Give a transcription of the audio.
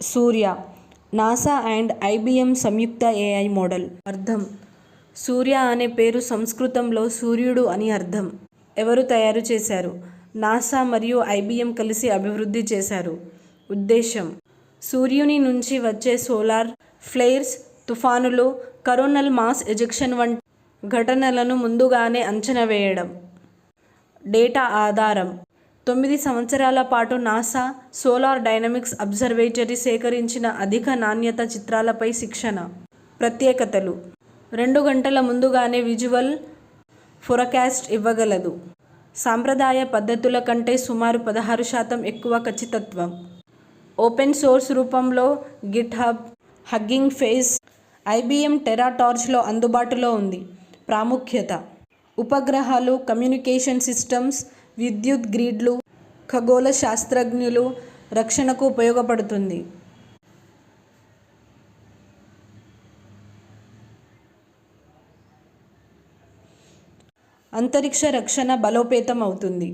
Surya NASA and IBM సంయుక్త AI model. అర్థం. సూర్య అనే పేరు సంస్కృతంలో సూర్యుడు అని అర్థం. ఎవరు తయారు చేశారు? నాసా మరియు ఐబిఎం కలిసి అభివృద్ధి చేశారు. ఉద్దేశం. సూర్యుని నుంచి వచ్చే సోలార్ ఫ్లేర్స్ తుఫానులు కరోనల్ మాస్ ఎజెక్షన్ వంటి ఘటనలను ముందుగానే అంచనా వేయడం. డేటా ఆధారం. తొమ్మిది సంవత్సరాల పాటు నాసా సోలార్ డైనమిక్స్ అబ్జర్వేటరీ సేకరించిన అధిక నాణ్యత చిత్రాలపై శిక్షణ. ప్రత్యేకతలు. రెండు గంటల ముందుగానే విజువల్ ఫొరకాస్ట్ ఇవ్వగలదు. సాంప్రదాయ పద్ధతుల కంటే సుమారు పదహారు శాతం ఎక్కువ ఖచ్చితత్వం. ఓపెన్ సోర్స్ రూపంలో GitHub Hugging Face IBM టెరాటార్చ్లో అందుబాటులో ఉంది. ప్రాముఖ్యత. ఉపగ్రహాలు కమ్యూనికేషన్ సిస్టమ్స్ విద్యుత్ గ్రిడ్లు ఖగోళ శాస్త్రజ్ఞులు రక్షణకు ఉపయోగపడుతుంది. అంతరిక్ష రక్షణ బలోపేతం అవుతుంది